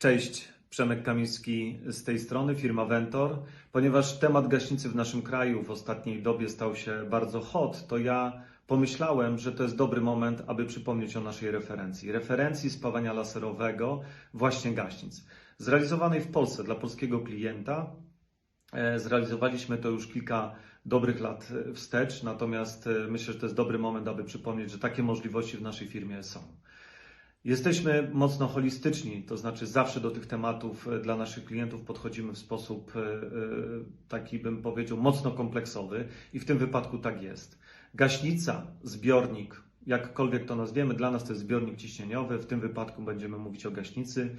Cześć, Przemek Kamiński z tej strony, firma Ventor. Ponieważ temat gaśnicy w naszym kraju w ostatniej dobie stał się bardzo hot, to ja pomyślałem, że to jest dobry moment, aby przypomnieć o naszej referencji. Referencji spawania laserowego właśnie gaśnic. Zrealizowanej w Polsce dla polskiego klienta. E, Zrealizowaliśmy to już kilka dobrych lat wstecz, natomiast e, myślę, że to jest dobry moment, aby przypomnieć, że takie możliwości w naszej firmie są. Jesteśmy mocno holistyczni, to znaczy zawsze do tych tematów e, dla naszych klientów podchodzimy w sposób e, e, taki, bym powiedział, mocno kompleksowy i w tym wypadku tak jest. Gaśnica, zbiornik, jakkolwiek to nazwiemy, dla nas to jest zbiornik ciśnieniowy, w tym wypadku będziemy mówić o gaśnicy.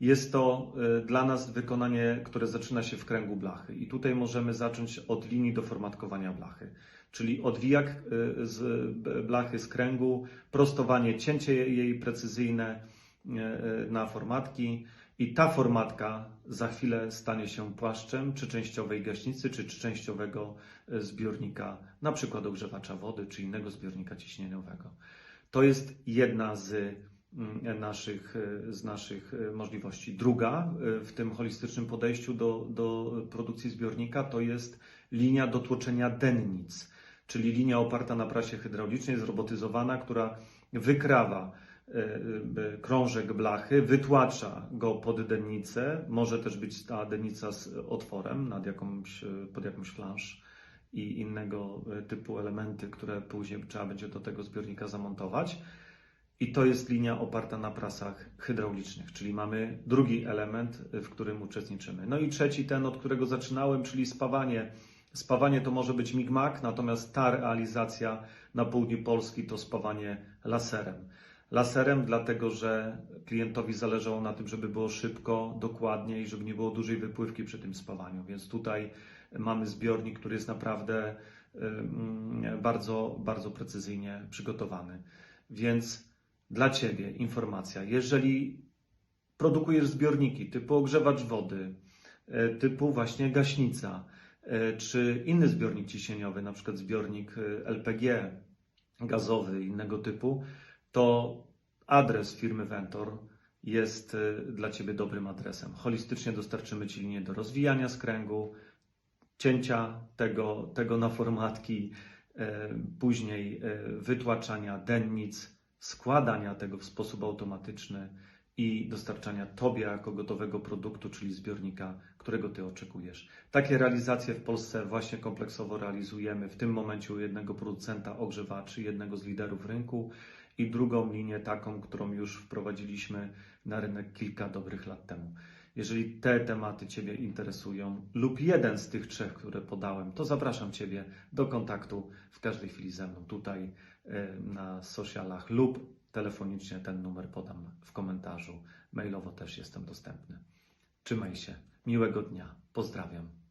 Jest to e, dla nas wykonanie, które zaczyna się w kręgu blachy. I tutaj możemy zacząć od linii do formatkowania blachy, czyli odwijak e, z blachy z kręgu, prostowanie, cięcie jej precyzyjne e, na formatki. I ta formatka za chwilę stanie się płaszczem czy częściowej gaśnicy, czy, czy częściowego zbiornika, na przykład ogrzewacza wody, czy innego zbiornika ciśnieniowego. To jest jedna z naszych, e, z naszych e, możliwości. Druga e, w tym holistycznym podejściu do, do produkcji zbiornika to jest linia do tłoczenia dennic, czyli linia oparta na prasie hydraulicznej, zrobotyzowana, która wykrawa krążek blachy, wytłacza go pod dennicę. Może też być ta dennica z otworem nad jakąś, pod jakąś flansz i innego typu elementy, które później trzeba będzie do tego zbiornika zamontować. I to jest linia oparta na prasach hydraulicznych, czyli mamy drugi element, w którym uczestniczymy. No i trzeci, ten, od którego zaczynałem, czyli spawanie. Spawanie to może być migmak, natomiast ta realizacja na południu Polski to spawanie laserem. Laserem, dlatego że klientowi zależało na tym, żeby było szybko, dokładnie i żeby nie było dużej wypływki przy tym spawaniu. Więc tutaj mamy zbiornik, który jest naprawdę bardzo, bardzo precyzyjnie przygotowany. Więc dla Ciebie informacja. Jeżeli produkujesz zbiorniki typu ogrzewacz wody, e, typu właśnie gaśnica, e, czy inny zbiornik ciśnieniowy, na przykład zbiornik e, LPG gazowy innego typu, to adres firmy Ventor jest dla Ciebie dobrym adresem. Holistycznie dostarczymy Ci linię do rozwijania skręgu, cięcia tego, tego na formatki, później wytłaczania dennic, składania tego w sposób automatyczny i dostarczania Tobie jako gotowego produktu, czyli zbiornika, którego Ty oczekujesz. Takie realizacje w Polsce właśnie kompleksowo realizujemy. W tym momencie u jednego producenta ogrzewaczy, jednego z liderów rynku i drugą linię taką, którą już wprowadziliśmy na rynek kilka dobrych lat temu. Jeżeli te tematy Ciebie interesują lub jeden z tych trzech, które podałem, to zapraszam Ciebie do kontaktu w każdej chwili ze mną tutaj e, na socialach lub telefonicznie ten numer podam w komentarzu. Mailowo też jestem dostępny. Trzymaj się. Miłego dnia. Pozdrawiam.